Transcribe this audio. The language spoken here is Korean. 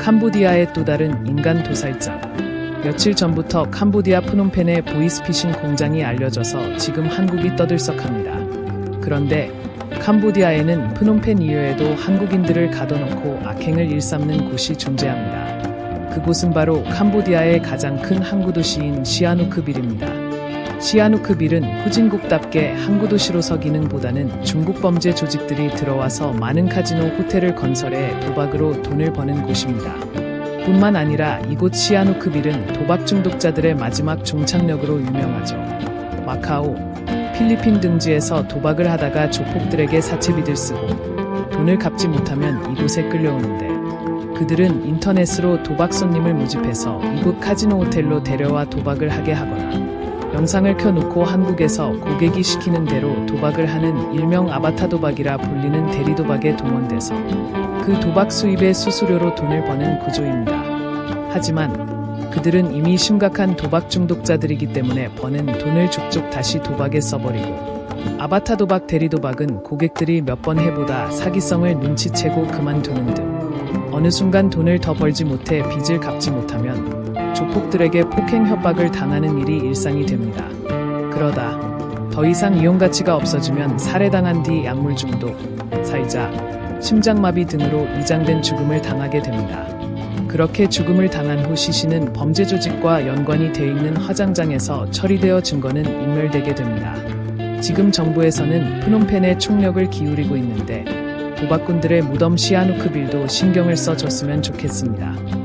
캄보디아의 또 다른 인간 도살자. 며칠 전부터 캄보디아 프놈펜의 보이스피싱 공장이 알려져서 지금 한국이 떠들썩합니다. 그런데 캄보디아에는 프놈펜 이외에도 한국인들을 가둬놓고 악행을 일삼는 곳이 존재합니다. 그곳은 바로 캄보디아의 가장 큰 항구 도시인 시아누크빌입니다. 시아누크 빌은 후진국답게 항구 도시로 서 기능보다는 중국 범죄 조직들이 들어와서 많은 카지노 호텔을 건설해 도박으로 돈을 버는 곳입니다. 뿐만 아니라 이곳 시아누크 빌은 도박 중독자들의 마지막 종착역으로 유명하죠. 마카오, 필리핀 등지에서 도박을 하다가 조폭들에게 사채비들 쓰고 돈을 갚지 못하면 이곳에 끌려오는데 그들은 인터넷으로 도박 손님을 모집해서 이곳 카지노 호텔로 데려와 도박을 하게 하거나 영상을 켜놓고 한국에서 고객이 시키는 대로 도박을 하는 일명 아바타 도박이라 불리는 대리 도박에 동원돼서 그 도박 수입의 수수료로 돈을 버는 구조입니다. 하지만 그들은 이미 심각한 도박 중독자들이기 때문에 버는 돈을 족족 다시 도박에 써버리고 아바타 도박 대리 도박은 고객들이 몇 번 해보다 사기성을 눈치채고 그만두는 등 어느 순간 돈을 더 벌지 못해 빚을 갚지 못하면 조폭들에게 폭행 협박을 당하는 일이 일상이 됩니다. 그러다 더 이상 이용 가치가 없어지면 살해당한 뒤 약물 중독, 사이자, 심장마비 등으로 이장된 죽음을 당하게 됩니다. 그렇게 죽음을 당한 후 시신은 범죄 조직과 연관이 돼 있는 화장장에서 처리되어 증거는 인멸되게 됩니다. 지금 정부에서는 프놈펜에 총력을 기울이고 있는데 도박꾼들의 무덤 시아누크빌도 신경을 써줬으면 좋겠습니다.